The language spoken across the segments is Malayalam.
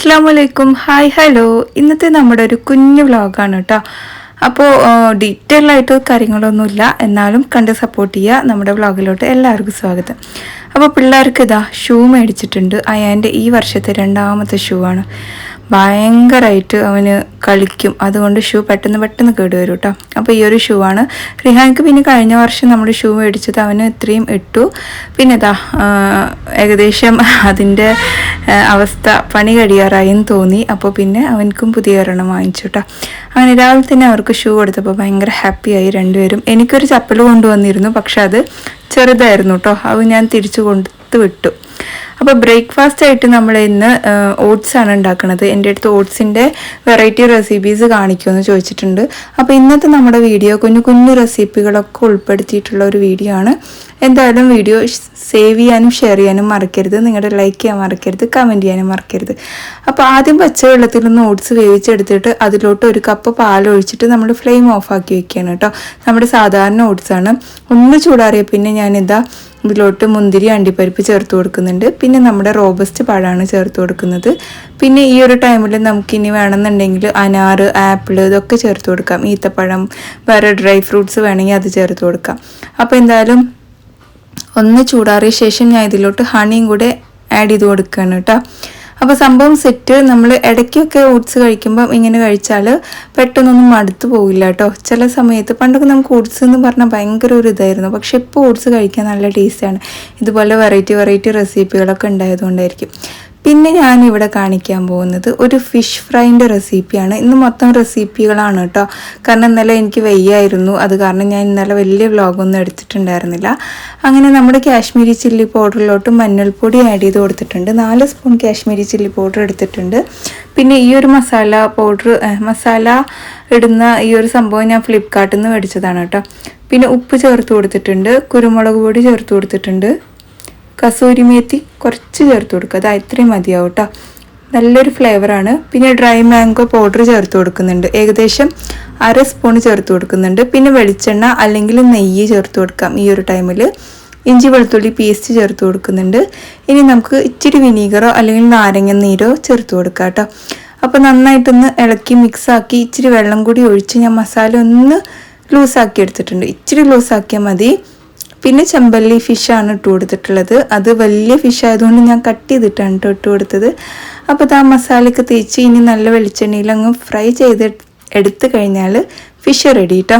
അസ്സാം വലൈക്കും ഹായ് ഹലോ. ഇന്നത്തെ നമ്മുടെ ഒരു കുഞ്ഞു വ്ളോഗാണ് കേട്ടോ. അപ്പോൾ ഡീറ്റെയിൽ ആയിട്ട് കാര്യങ്ങളൊന്നുമില്ല. എന്നാലും കണ്ട് സപ്പോർട്ട് ചെയ്യുക നമ്മുടെ വ്ളോഗിലോട്ട് എല്ലാവർക്കും സ്വാഗതം. അപ്പോൾ പിള്ളേർക്ക് ഇതാ ഷൂ മേടിച്ചിട്ടുണ്ട്. അയാന്റെ ഈ വർഷത്തെ രണ്ടാമത്തെ ഷൂ ആണ്. ഭയങ്കരമായിട്ട് അവന് കളിക്കും. അതുകൊണ്ട് ഷൂ പെട്ടെന്ന് പെട്ടെന്ന് കേടുവരും കേട്ടോ അപ്പോൾ ഈ ഒരു ഷൂ ആണ്. റിഹാൻക്ക് പിന്നെ കഴിഞ്ഞ വർഷം നമ്മൾ ഷൂ മേടിച്ചത് അവന് ഇത്രയും ഇട്ടു. പിന്നെ ഇതാ ഏകദേശം അതിന്റെ അവസ്ഥ പണി കഴിയാറായി എന്ന് തോന്നി. അപ്പോൾ പിന്നെ അവനക്കും പുതിയ ഒരെണ്ണം വാങ്ങിച്ചു കേട്ടോ അങ്ങനെ രാവിലെ തന്നെ അവർക്ക് ഷൂ കൊടുത്തപ്പോൾ ഭയങ്കര ഹാപ്പിയായി രണ്ടുപേരും. എനിക്കൊരു ചപ്പൽ കൊണ്ടുവന്നിരുന്നു പക്ഷെ അത് ചെറുതായിരുന്നു കേട്ടോ അത് ഞാൻ തിരിച്ചു കൊടുത്ത് വിട്ടു. അപ്പോൾ ബ്രേക്ക്ഫാസ്റ്റ് ആയിട്ട് നമ്മൾ ഇന്ന് ഓട്സ് ആണ് ഉണ്ടാക്കുന്നത് എന്റെ അടുത്ത് ഓട്സിന്റെ വെറൈറ്റി റെസിപ്പീസ് കാണിക്കുമെന്ന് ചോദിച്ചിട്ടുണ്ട്. അപ്പോൾ ഇന്നത്തെ നമ്മുടെ വീഡിയോ കുഞ്ഞു കുഞ്ഞു റെസിപ്പികളൊക്കെ ഉൾപ്പെടുത്തിയിട്ടുള്ള ഒരു വീഡിയോ ആണ്. എന്തായാലും വീഡിയോ സേവ് ചെയ്യാനും ഷെയർ ചെയ്യാനും മറക്കരുത്. നിങ്ങളുടെ ലൈക്ക് ചെയ്യാൻ മറക്കരുത് കമന്റ് ചെയ്യാനും മറക്കരുത്. അപ്പോൾ ആദ്യം പച്ച വെള്ളത്തിൽ നിന്ന് ഓട്സ് വേവിച്ചെടുത്തിട്ട് അതിലോട്ട് ഒരു കപ്പ് പാൽ ഒഴിച്ചിട്ട് നമ്മൾ ഫ്ലെയിം ഓഫാക്കി വെക്കുകയാണ് കേട്ടോ. നമ്മുടെ സാധാരണ ഓട്സാണ് ഒന്ന് ചൂടാറിയ പിന്നെ ഞാനിതാ ഇതിലോട്ട് മുന്തിരി അണ്ടിപ്പരിപ്പ് ചേർത്ത് കൊടുക്കുന്നുണ്ട് പിന്നെ നമ്മുടെ റോബസ്റ്റ് പഴമാണ് ചേർത്ത് കൊടുക്കുന്നത്. പിന്നെ ഈ ഒരു ടൈമിൽ നമുക്കിനി വേണമെന്നുണ്ടെങ്കിൽ അനാറ് ആപ്പിൾ ഇതൊക്കെ ചേർത്ത് കൊടുക്കാം. ഈത്തപ്പഴം വേറെ ഡ്രൈ ഫ്രൂട്ട്സ് വേണമെങ്കിൽ അത് ചേർത്ത് കൊടുക്കാം. അപ്പോൾ എന്തായാലും ഒന്ന് ചൂടാറിയ ശേഷം ഞാൻ ഇതിലോട്ട് ഹണിയും കൂടെ ആഡ് ചെയ്ത് കൊടുക്കുകയാണ് കേട്ടോ. അപ്പോൾ സംഭവം സെറ്റ് നമ്മൾ ഇടയ്ക്കൊക്കെ ഓട്സ് കഴിക്കുമ്പോൾ ഇങ്ങനെ കഴിച്ചാൽ പെട്ടെന്നൊന്നും മടുത്തു പോകില്ല കേട്ടോ ചില സമയത്ത് പണ്ടൊക്കെ നമുക്ക് ഓട്സ് എന്ന് പറഞ്ഞാൽ ഭയങ്കര ഒരു ഇതായിരുന്നു. പക്ഷെ ഇപ്പോൾ ഓട്സ് കഴിക്കാൻ നല്ല ടേസ്റ്റാണ് ഇതുപോലെ വെറൈറ്റി വെറൈറ്റി റെസിപ്പികളൊക്കെ ഉണ്ടായതുകൊണ്ടായിരിക്കും. പിന്നെ ഞാൻ ഇവിടെ കാണിക്കാൻ പോകുന്നത് ഒരു ഫിഷ് ഫ്രൈന്റെ റെസിപ്പിയാണ് ഇന്ന് മൊത്തം റെസിപ്പികളാണ് കേട്ടോ കാരണം ഇന്നലെ എനിക്ക് വയ്യായിരുന്നു. അത് കാരണം ഞാൻ ഇന്നലെ വലിയ വ്ലോഗൊന്നും എടുത്തിട്ടുണ്ടായിരുന്നില്ല. അങ്ങനെ നമ്മുടെ കാശ്മീരി ചില്ലി പൗഡറിലോട്ട് മഞ്ഞൾപ്പൊടി ആഡ് ചെയ്ത് കൊടുത്തിട്ടുണ്ട്. നാല് സ്പൂൺ കാശ്മീരി ചില്ലി പൗഡർ എടുത്തിട്ടുണ്ട്. പിന്നെ ഈ ഒരു മസാല പൗഡർ മസാല ഇടുന്ന ഈ ഒരു സംഭവം ഞാൻ ഫ്ലിപ്കാർട്ടിൽ നിന്ന് മേടിച്ചതാണ് കേട്ടോ പിന്നെ ഉപ്പ് ചേർത്ത് കൊടുത്തിട്ടുണ്ട്. കുരുമുളക് പൊടി ചേർത്ത് കൊടുത്തിട്ടുണ്ട്. കസൂരി മേത്തി കുറച്ച് ചേർത്ത് കൊടുക്കുക. അതാ ഇത്രയും മതിയാവും കേട്ടോ നല്ലൊരു ഫ്ലേവറാണ് പിന്നെ ഡ്രൈ മാംഗോ പൗഡർ ചേർത്ത് കൊടുക്കുന്നുണ്ട്. ഏകദേശം അര സ്പൂൺ ചേർത്ത് കൊടുക്കുന്നുണ്ട്. പിന്നെ വെളിച്ചെണ്ണ അല്ലെങ്കിൽ നെയ്യ് ചേർത്ത് കൊടുക്കാം ഈ ഒരു ടൈമിൽ ഇഞ്ചി വെളുത്തുള്ളി പേസ്റ്റ് ചേർത്ത് കൊടുക്കുന്നുണ്ട്. ഇനി നമുക്ക് ഇച്ചിരി വിനീഗറോ അല്ലെങ്കിൽ നാരങ്ങ നീരോ ചേർത്ത് കൊടുക്കാം കേട്ടോ അപ്പോൾ നന്നായിട്ടൊന്ന് ഇളക്കി മിക്സാക്കി ഇച്ചിരി വെള്ളം കൂടി ഒഴിച്ച് ഞാൻ മസാല ഒന്ന് ലൂസാക്കി എടുത്തിട്ടുണ്ട്. ഇച്ചിരി ലൂസാക്കിയാൽ മതി. പിന്നെ ചെമ്പല്ലി ഫിഷാണ് ഇട്ട് കൊടുത്തിട്ടുള്ളത്. അത് വലിയ ഫിഷ് ആയതുകൊണ്ട് ഞാൻ കട്ട് ചെയ്തിട്ടാണ് കേട്ടോ ഇട്ട് കൊടുത്തത്. അപ്പോൾ ഇത് ആ മസാലയൊക്കെ തേച്ച് ഇനി നല്ല വെളിച്ചെണ്ണയിൽ അങ്ങ് ഫ്രൈ ചെയ്ത് എടുത്തു കഴിഞ്ഞാൽ ഫിഷ് റെഡി കേട്ടോ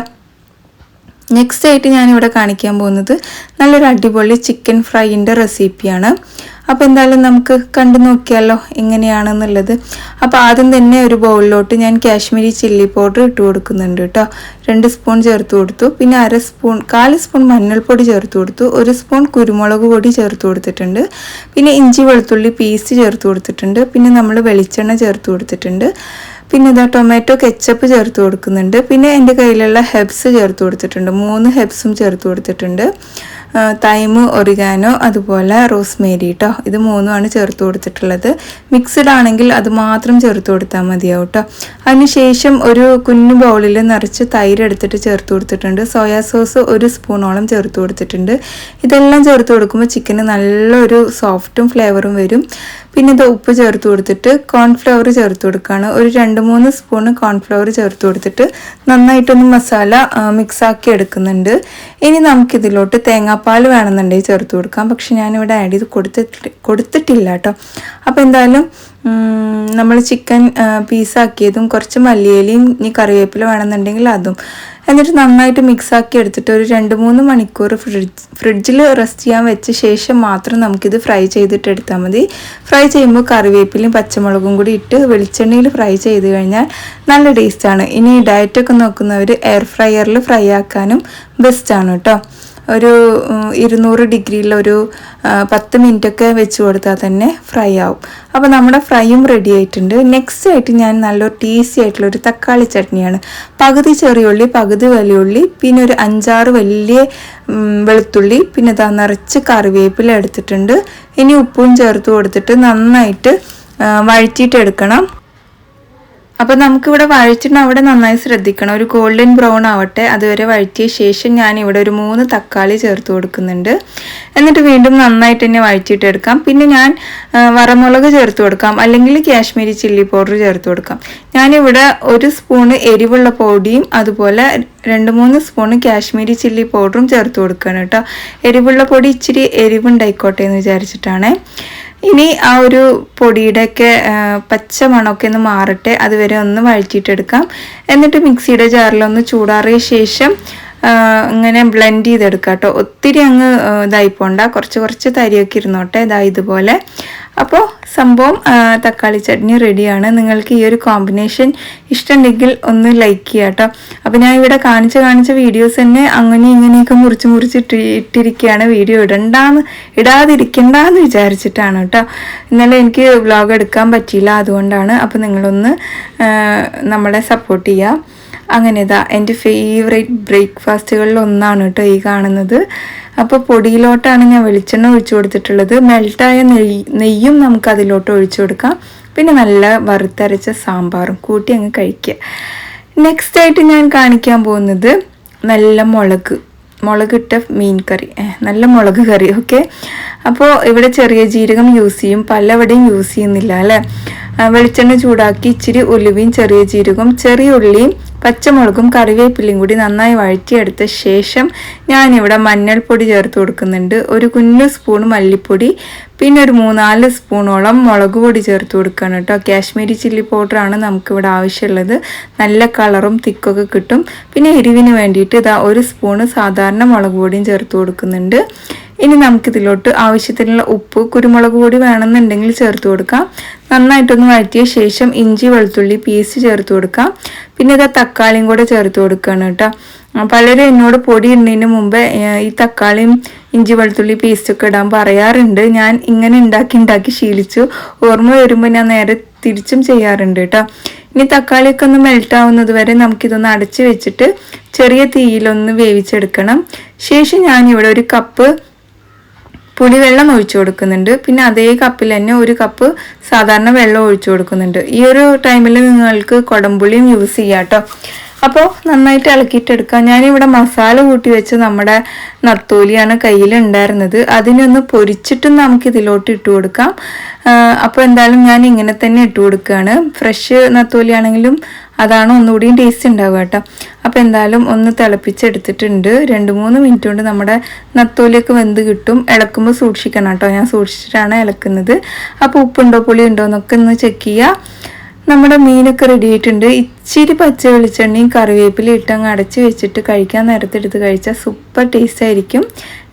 നെക്സ്റ്റ് ആയിട്ട് ഞാനിവിടെ കാണിക്കാൻ പോകുന്നത് നല്ലൊരു അടിപൊളി ചിക്കൻ ഫ്രൈന്റെ റെസിപ്പിയാണ് അപ്പോൾ എന്തായാലും നമുക്ക് കണ്ടു നോക്കിയാലോ എങ്ങനെയാണെന്നുള്ളത്. അപ്പോൾ ആദ്യം തന്നെ ഒരു ബൗളിലോട്ട് ഞാൻ കാശ്മീരി ചില്ലി പൗഡർ ഇട്ട് കൊടുക്കുന്നുണ്ട് കേട്ടോ. രണ്ട് സ്പൂൺ ചേർത്ത് കൊടുത്തു. പിന്നെ അര സ്പൂൺ കാൽ സ്പൂൺ മഞ്ഞൾപ്പൊടി ചേർത്ത് കൊടുത്തു. ഒരു സ്പൂൺ കുരുമുളക് പൊടി ചേർത്ത് കൊടുത്തിട്ടുണ്ട്. പിന്നെ ഇഞ്ചി വെളുത്തുള്ളി പീസ് ചേർത്ത് കൊടുത്തിട്ടുണ്ട്. പിന്നെ നമ്മൾ വെളിച്ചെണ്ണ ചേർത്ത് കൊടുത്തിട്ടുണ്ട്. പിന്നെ ഇതാ ടൊമാറ്റോ കെച്ചപ്പ് ചേർത്ത് കൊടുക്കുന്നുണ്ട്. പിന്നെ എന്റെ കയ്യിലുള്ള ഹെബ്സ് ചേർത്ത് കൊടുത്തിട്ടുണ്ട്. മൂന്ന് ഹെബ്സും ചേർത്ത് കൊടുത്തിട്ടുണ്ട്. തൈമ് ഒറിഗാനോ അതുപോലെ റോസ്മേരി കേട്ടോ ഇത് മൂന്നുമാണ് ചേർത്ത് കൊടുത്തിട്ടുള്ളത്. മിക്സഡ് ആണെങ്കിൽ അത് മാത്രം ചേർത്ത് കൊടുത്താൽ മതിയാവും കേട്ടോ അതിനുശേഷം ഒരു കുഞ്ഞു ബൗളിൽ നിറച്ച് തൈര് എടുത്തിട്ട് ചേർത്ത് കൊടുത്തിട്ടുണ്ട്. സോയാ സോസ് ഒരു സ്പൂണോളം ചേർത്ത് കൊടുത്തിട്ടുണ്ട്. ഇതെല്ലാം ചേർത്ത് കൊടുക്കുമ്പോൾ ചിക്കന് നല്ലൊരു സോഫ്റ്റും ഫ്ലേവറും വരും. പിന്നെ ഇത് ഉപ്പ് ചേർത്ത് കൊടുത്തിട്ട് കോൺഫ്ലവർ ചേർത്ത് കൊടുക്കുകയാണ് ഒരു രണ്ട് മൂന്ന് സ്പൂണ് കോൺഫ്ലവർ ചേർത്ത് കൊടുത്തിട്ട് നന്നായിട്ടൊന്ന് മസാല മിക്സാക്കി എടുക്കുന്നുണ്ട്. ഇനി നമുക്കിതിലോട്ട് തേങ്ങാപ്പാൽ വേണമെന്നുണ്ടെങ്കിൽ ചേർത്ത് കൊടുക്കാം. പക്ഷെ ഞാനിവിടെ ആഡ് ചെയ്ത് കൊടുത്തിട്ട് കൊടുത്തിട്ടില്ല കേട്ടോ. അപ്പോൾ എന്തായാലും നമ്മൾ ചിക്കൻ പീസാക്കിയതും കുറച്ച് മല്ലിയിലയും ഇനി കറിവേപ്പില വേണമെന്നുണ്ടെങ്കിൽ അതും. എന്നിട്ട് നന്നായിട്ട് മിക്സാക്കി എടുത്തിട്ട് ഒരു രണ്ട് മൂന്ന് മണിക്കൂർ ഫ്രിഡ്ജ് ഫ്രിഡ്ജിൽ റെസ്റ്റ് ചെയ്യാൻ വെച്ച ശേഷം മാത്രം നമുക്കിത് ഫ്രൈ ചെയ്തിട്ട് എടുത്താൽ മതി. ഫ്രൈ ചെയ്യുമ്പോൾ കറിവേപ്പിലയും പച്ചമുളകും കൂടി ഇട്ട് വെളിച്ചെണ്ണയിൽ ഫ്രൈ ചെയ്ത് കഴിഞ്ഞാൽ നല്ല ടേസ്റ്റാണ് ഇനി ഡയറ്റൊക്കെ നോക്കുന്നവർ എയർ ഫ്രയറിൽ ഫ്രൈ ആക്കാനും ബെസ്റ്റാണ് കേട്ടോ ഒരു ഇരുന്നൂറ് ഡിഗ്രിയിലൊരു പത്ത് മിനിറ്റൊക്കെ വെച്ച് കൊടുത്താൽ തന്നെ ഫ്രൈ ആവും. അപ്പോൾ നമ്മുടെ ഫ്രൈയും റെഡി ആയിട്ടുണ്ട്. നെക്സ്റ്റ് ആയിട്ട് ഞാൻ നല്ലൊരു ടേസ്റ്റി ആയിട്ടുള്ള ഒരു തക്കാളി ചട്നിയാണ്. പകുതി ചെറിയുള്ളി പകുതി വലിയുള്ളി പിന്നെ ഒരു അഞ്ചാറ് വലിയ വെളുത്തുള്ളി പിന്നെ ഇതാ നിറച്ച് കറിവേപ്പില എടുത്തിട്ടുണ്ട്. ഇനി ഉപ്പും ചേർത്ത് കൊടുത്തിട്ട് നന്നായിട്ട് വഴറ്റിയിട്ടെടുക്കണം. അപ്പോൾ നമുക്കിവിടെ വഴറ്റിന് അവിടെ നന്നായി ശ്രദ്ധിക്കണം. ഒരു ഗോൾഡൻ ബ്രൗൺ ആവട്ടെ അതുവരെ വഴറ്റിയ ശേഷം ഞാൻ ഇവിടെ ഒരു മൂന്ന് തക്കാളി ചേർത്ത് കൊടുക്കുന്നുണ്ട്. എന്നിട്ട് വീണ്ടും നന്നായിട്ട് തന്നെ വഴറ്റിയിട്ടെടുക്കാം. പിന്നെ ഞാൻ വറമുളക് ചേർത്ത് കൊടുക്കാം. അല്ലെങ്കിൽ കാശ്മീരി ചില്ലി പൗഡർ ചേർത്ത് കൊടുക്കാം. ഞാനിവിടെ ഒരു സ്പൂണ് എരിവുള്ള പൊടിയും അതുപോലെ രണ്ട് മൂന്ന് സ്പൂണ് കാശ്മീരി ചില്ലി പൗഡറും ചേർത്ത് കൊടുക്കുകയാണ് കേട്ടോ. എരിവുള്ള പൊടി ഇച്ചിരി എരിവുണ്ടായിക്കോട്ടെ എന്ന് വിചാരിച്ചിട്ടാണ്. ഇനി ആ ഒരു പൊടിയുടെയൊക്കെ പച്ച മണമൊക്കെ ഒന്ന് മാറട്ടെ. അതുവരെ ഒന്ന് വഴറ്റിയിട്ടെടുക്കാം. എന്നിട്ട് മിക്സിയുടെ ജാറിലൊന്ന് ചൂടാറിയ ശേഷം ഇങ്ങനെ ബ്ലെൻഡ് ചെയ്തെടുക്കാം കേട്ടോ ഒത്തിരി അങ്ങ് ഇതായി പോണ്ട കുറച്ച് കുറച്ച് തരിയൊക്കെ ഇരുന്നോട്ടെ. ഇതാ ഇതുപോലെ. അപ്പോൾ സംഭവം തക്കാളി ചട്നി റെഡിയാണ്. നിങ്ങൾക്ക് ഈ ഒരു കോമ്പിനേഷൻ ഇഷ്ടമുണ്ടെങ്കിൽ ഒന്ന് ലൈക്ക് ചെയ്യുക കേട്ടോ അപ്പോൾ ഞാൻ ഇവിടെ കാണിച്ച കാണിച്ച വീഡിയോസ് തന്നെ അങ്ങനെ ഇങ്ങനെയൊക്കെ മുറിച്ച് മുറിച്ച് ഇട്ടിരിക്കുകയാണ് വീഡിയോ ഇടണ്ടാന്ന് ഇടാതിരിക്കണ്ടെന്ന് വിചാരിച്ചിട്ടാണ് കേട്ടോ ഇന്നലെ എനിക്ക് വ്ലോഗ് എടുക്കാൻ പറ്റിയില്ല അതുകൊണ്ടാണ്. അപ്പോൾ നിങ്ങളൊന്ന് നമ്മളെ സപ്പോർട്ട് ചെയ്യുക അങ്ങനെ ഇതാ എന്റെ ഫേവറേറ്റ് ബ്രേക്ക്ഫാസ്റ്റുകളിൽ ഒന്നാണ് കേട്ടോ ഈ കാണുന്നത്. അപ്പോൾ പൊടിയിലോട്ടാണ് ഞാൻ വെളിച്ചെണ്ണ ഒഴിച്ചു കൊടുത്തിട്ടുള്ളത്. മെൽട്ടായ നെയ് നെയ്യും നമുക്ക് അതിലോട്ട് ഒഴിച്ചു കൊടുക്കാം. പിന്നെ നല്ല വറുത്തരച്ച സാമ്പാറും കൂട്ടി അങ്ങ് കഴിക്കുക. നെക്സ്റ്റ് ആയിട്ട് ഞാൻ കാണിക്കാൻ പോകുന്നത് നല്ല മുളക് മുളകിട്ട മീൻ കറി. നല്ല മുളക് കറി ഓക്കെ? അപ്പോൾ ഇവിടെ ചെറിയ ജീരകം യൂസ് ചെയ്യും പലവിടെയും യൂസ് ചെയ്യുന്നില്ല അല്ലേ? വെളിച്ചെണ്ണ ചൂടാക്കി ഇച്ചിരി ഉലുവയും ചെറിയ ജീരകവും ചെറിയ ഉള്ളിയും പച്ചമുളകും കറിവേപ്പിലയും കൂടി നന്നായി വഴറ്റിയെടുത്ത ശേഷം ഞാനിവിടെ മഞ്ഞൾപ്പൊടി ചേർത്ത് കൊടുക്കുന്നുണ്ട്. ഒരു കുഞ്ഞു സ്പൂൺ മല്ലിപ്പൊടി പിന്നെ ഒരു മൂന്നാൽ സ്പൂണോളം മുളക് പൊടി ചേർത്ത് കൊടുക്കുകയാണ് കേട്ടോ. കാശ്മീരി ചില്ലി പൗഡറാണ് നമുക്കിവിടെ ആവശ്യമുള്ളത്. നല്ല കളറും തിക്കൊക്കെ കിട്ടും. പിന്നെ എരിവിന് വേണ്ടിയിട്ട് ഇതാ ഒരു സ്പൂണ് സാധാരണ മുളക് പൊടിയും ചേർത്ത് കൊടുക്കുന്നുണ്ട്. ഇനി നമുക്കിതിലോട്ട് ആവശ്യത്തിനുള്ള ഉപ്പ് കുരുമുളക് പൊടി വേണമെന്നുണ്ടെങ്കിൽ ചേർത്ത് കൊടുക്കാം. നന്നായിട്ടൊന്ന് വഴറ്റിയ ശേഷം ഇഞ്ചി വെളുത്തുള്ളി പീസ് ചേർത്ത് കൊടുക്കാം. പിന്നെ ഇതാ തക്കാളിയും കൂടെ ചേർത്ത് കൊടുക്കുകയാണ് കേട്ടോ. പലരും എന്നോട് പൊടി ഇടുന്നതിന് മുമ്പ് ഈ തക്കാളിയും ഇഞ്ചി വെളുത്തുള്ളി പേസ്റ്റൊക്കെ ഇടാൻ പറയാറുണ്ട്. ഞാൻ ഇങ്ങനെ ഉണ്ടാക്കി ഉണ്ടാക്കി ശീലിച്ചു. ഓർമ്മ വരുമ്പോൾ ഞാൻ നേരെ തിരിച്ചും ചെയ്യാറുണ്ട് കേട്ടോ. ഇനി തക്കാളിയൊക്കെ ഒന്ന് മെൽറ്റ് ആവുന്നത് വരെ നമുക്കിതൊന്ന് അടച്ച് വെച്ചിട്ട് ചെറിയ തീയിലൊന്ന് വേവിച്ചെടുക്കണം. ശേഷം ഞാൻ ഇവിടെ ഒരു കപ്പ് പുളിവെള്ളം ഒഴിച്ചു കൊടുക്കുന്നുണ്ട്. പിന്നെ അതേ കപ്പിൽ തന്നെ ഒരു കപ്പ് സാധാരണ വെള്ളം ഒഴിച്ചു കൊടുക്കുന്നുണ്ട്. ഈ ഒരു ടൈമിൽ നിങ്ങൾക്ക് കുടംപുളിയും യൂസ് ചെയ്യാം കേട്ടോ അപ്പോൾ നന്നായിട്ട് ഇളക്കിയിട്ടെടുക്കാം. ഞാനിവിടെ മസാല കൂട്ടി വെച്ച് നമ്മുടെ നത്തോലിയാണ് കയ്യിലുണ്ടായിരുന്നത്. അതിനൊന്ന് പൊരിച്ചിട്ടും നമുക്ക് ഇതിലോട്ട് ഇട്ട് കൊടുക്കാം. അപ്പോൾ എന്തായാലും ഞാൻ ഇങ്ങനെ തന്നെ ഇട്ട് കൊടുക്കുകയാണ്. ഫ്രഷ് നത്തോലിയാണെങ്കിലും അതാണ് ഒന്നുകൂടിയും ടേസ്റ്റ് ഉണ്ടാവുക കേട്ടോ. അപ്പോൾ എന്തായാലും ഒന്ന് തിളപ്പിച്ചെടുത്തിട്ടുണ്ട്. രണ്ട് മൂന്ന് മിനിറ്റ് കൊണ്ട് നമ്മുടെ നത്തോലിയൊക്കെ വെന്ത് കിട്ടും. ഇളക്കുമ്പോൾ സൂക്ഷിക്കണം കേട്ടോ. ഞാൻ സൂക്ഷിച്ചിട്ടാണ് ഇളക്കുന്നത്. അപ്പോൾ ഉപ്പുണ്ടോ പുളി ഉണ്ടോ എന്നൊക്കെ ഒന്ന് ചെക്ക് ചെയ്യുക. നമ്മുടെ മീനൊക്കെ റെഡി ആയിട്ടുണ്ട്. ഇച്ചിരി പച്ച വെളിച്ചെണ്ണയും കറിവേപ്പിലും ഇട്ട് അങ്ങ് അടച്ച് വെച്ചിട്ട് കഴിക്കാൻ നേരത്തെടുത്ത് കഴിച്ചാൽ സൂപ്പർ ടേസ്റ്റ് ആയിരിക്കും.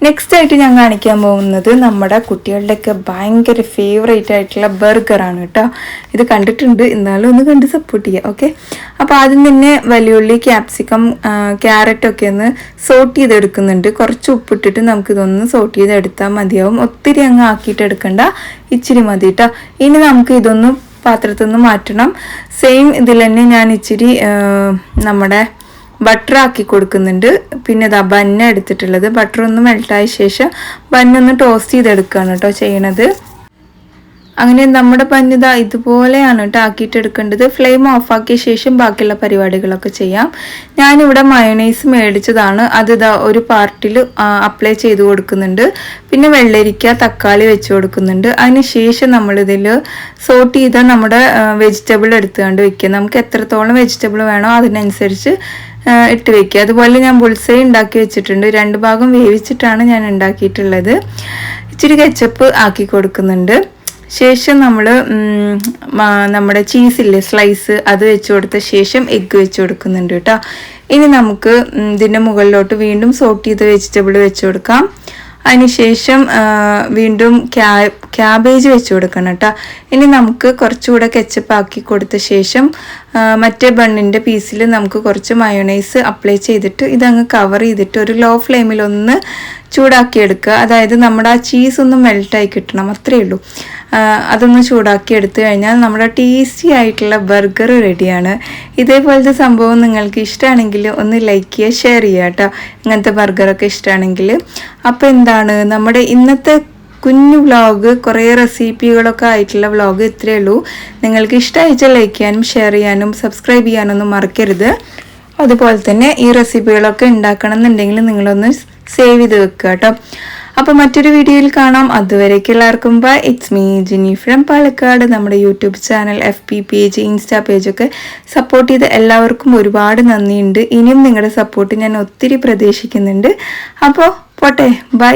നെക്സ്റ്റ് ആയിട്ട് ഞാൻ കാണിക്കാൻ പോകുന്നത് നമ്മുടെ കുട്ടികളുടെയൊക്കെ ഭയങ്കര ഫേവറേറ്റ് ആയിട്ടുള്ള ബർഗറാണ് കേട്ടോ. ഇത് കണ്ടിട്ടുണ്ട്. എന്നാലും ഒന്ന് കണ്ട് സപ്പോർട്ട് ചെയ്യാം ഓക്കെ അപ്പോൾ ആദ്യം തന്നെ വലിയുള്ളി ക്യാപ്സിക്കം ക്യാരറ്റൊക്കെ ഒന്ന് സോട്ട് ചെയ്തെടുക്കുന്നുണ്ട്. കുറച്ച് ഉപ്പിട്ടിട്ട് നമുക്കിതൊന്ന് സോട്ട് ചെയ്തെടുത്താൽ മതിയാവും. ഒത്തിരി അങ്ങ് ആക്കിയിട്ട് എടുക്കണ്ട ഇച്ചിരി മതി കേട്ടോ. ഇനി നമുക്ക് ഇതൊന്ന് പാത്രത്തിൽ നിന്ന് മാറ്റണം. സെയിം ഇതിൽ തന്നെ ഞാൻ ഇച്ചിരി നമ്മുടെ ബട്ടർ ആക്കി കൊടുക്കുന്നുണ്ട്. പിന്നെ ഇതാ ബന്ന എടുത്തിട്ടുള്ളത്. ബട്ടർ ഒന്ന് മെൽട്ടായ ശേഷം ബന്നൊന്ന് ടോസ്റ്റ് ചെയ്തെടുക്കുകയാണ് കേട്ടോ ചെയ്യണത്. അങ്ങനെ നമ്മുടെ പഞ്ഞിത ഇതുപോലെയാണ് കേട്ടോ ആക്കിയിട്ട് എടുക്കേണ്ടത് ഫ്ലെയിം ഓഫാക്കിയ ശേഷം ബാക്കിയുള്ള പരിപാടികളൊക്കെ ചെയ്യാം. ഞാനിവിടെ മയണൈസ് മേടിച്ചതാണ്. അത് ഇതാ ഒരു പാർട്ടിൽ അപ്ലൈ ചെയ്ത് കൊടുക്കുന്നുണ്ട്. പിന്നെ വെള്ളരിക്ക തക്കാളി വെച്ച് കൊടുക്കുന്നുണ്ട്. അതിനുശേഷം നമ്മളിതിൽ സോട്ട് ചെയ്ത നമ്മുടെ വെജിറ്റബിൾ എടുത്തുകൊണ്ട് വെക്കുക. നമുക്ക് എത്രത്തോളം വെജിറ്റബിൾ വേണോ അതിനനുസരിച്ച് ഇട്ട് വെക്കുക. അതുപോലെ ഞാൻ ബുൾസൈ ഉണ്ടാക്കി വെച്ചിട്ടുണ്ട്. രണ്ട് ഭാഗം വേവിച്ചിട്ടാണ് ഞാൻ ഉണ്ടാക്കിയിട്ടുള്ളത്. ഇച്ചിരി കെച്ചപ്പ് ആക്കി കൊടുക്കുന്നുണ്ട്. ശേഷം നമ്മൾ നമ്മുടെ ചീസില്ലേ സ്ലൈസ് അത് വെച്ച് കൊടുത്ത ശേഷം എഗ്ഗ് വെച്ച് കൊടുക്കുന്നുണ്ട് കേട്ടോ. ഇനി നമുക്ക് ഇതിന്റെ മുകളിലോട്ട് വീണ്ടും സോട്ട് ചെയ്ത വെജിറ്റബിൾ വെച്ച് കൊടുക്കാം. അതിനുശേഷം വീണ്ടും ക്യാ ക്യാബേജ് വെച്ച് കൊടുക്കണം കേട്ടോ ഇനി നമുക്ക് കുറച്ചുകൂടെ കെച്ചപ്പ് ആക്കി കൊടുത്ത ശേഷം മറ്റേ ബണ്ണിന്റെ പീസിൽ നമുക്ക് കുറച്ച് മയോണൈസ് അപ്ലൈ ചെയ്തിട്ട് ഇതങ്ങ് കവർ ചെയ്തിട്ട് ഒരു ലോ ഫ്ലെയിമിൽ ഒന്ന് ചൂടാക്കി എടുക്കുക അതായത് നമ്മുടെ ആ ചീസ് ഒന്ന് മെൽട്ടായി കിട്ടണം അത്രയേ ഉള്ളൂ. അതൊന്ന് ചൂടാക്കി എടുത്തു കഴിഞ്ഞാൽ നമ്മുടെ ടേസ്റ്റി ആയിട്ടുള്ള ബർഗർ റെഡിയാണ് ഇതേപോലത്തെ സംഭവം നിങ്ങൾക്ക് ഇഷ്ടമാണെങ്കിൽ ഒന്ന് ലൈക്ക് ചെയ്യുക ഷെയർ ചെയ്യുക കേട്ടോ ഇങ്ങനത്തെ ബർഗറൊക്കെ ഇഷ്ടമാണെങ്കിൽ അപ്പോൾ എന്താണ്? നമ്മുടെ ഇന്നത്തെ കുഞ്ഞു വ്ളോഗ് കുറേ റെസിപ്പികളൊക്കെ ആയിട്ടുള്ള വ്ളോഗ് ഇത്രയേ ഉള്ളൂ. നിങ്ങൾക്ക് ഇഷ്ടമായിച്ചാൽ ലൈക്ക് ചെയ്യാനും ഷെയർ ചെയ്യാനും സബ്സ്ക്രൈബ് ചെയ്യാനൊന്നും മറക്കരുത്. അതുപോലെ തന്നെ ഈ റെസിപ്പികളൊക്കെ ഉണ്ടാക്കണം എന്നുണ്ടെങ്കിൽ നിങ്ങളൊന്ന് സേവ് ചെയ്ത് വെക്കുക കേട്ടോ. അപ്പോൾ മറ്റൊരു വീഡിയോയിൽ കാണാം. അതുവരേക്ക് എല്ലാവർക്കും bye it's me Jini from Palakkad. നമ്മുടെ YouTube channel F B page Insta പേജൊക്കെ support ചെയ്ത എല്ലാവർക്കും ഒരുപാട് നന്ദിയുണ്ട്. ഇനിയും നിങ്ങളുടെ സപ്പോർട്ട് ഞാൻ ഒത്തിരി പ്രതീക്ഷിക്കുന്നുണ്ട്. അപ്പോൾ പോട്ടെ. ബൈ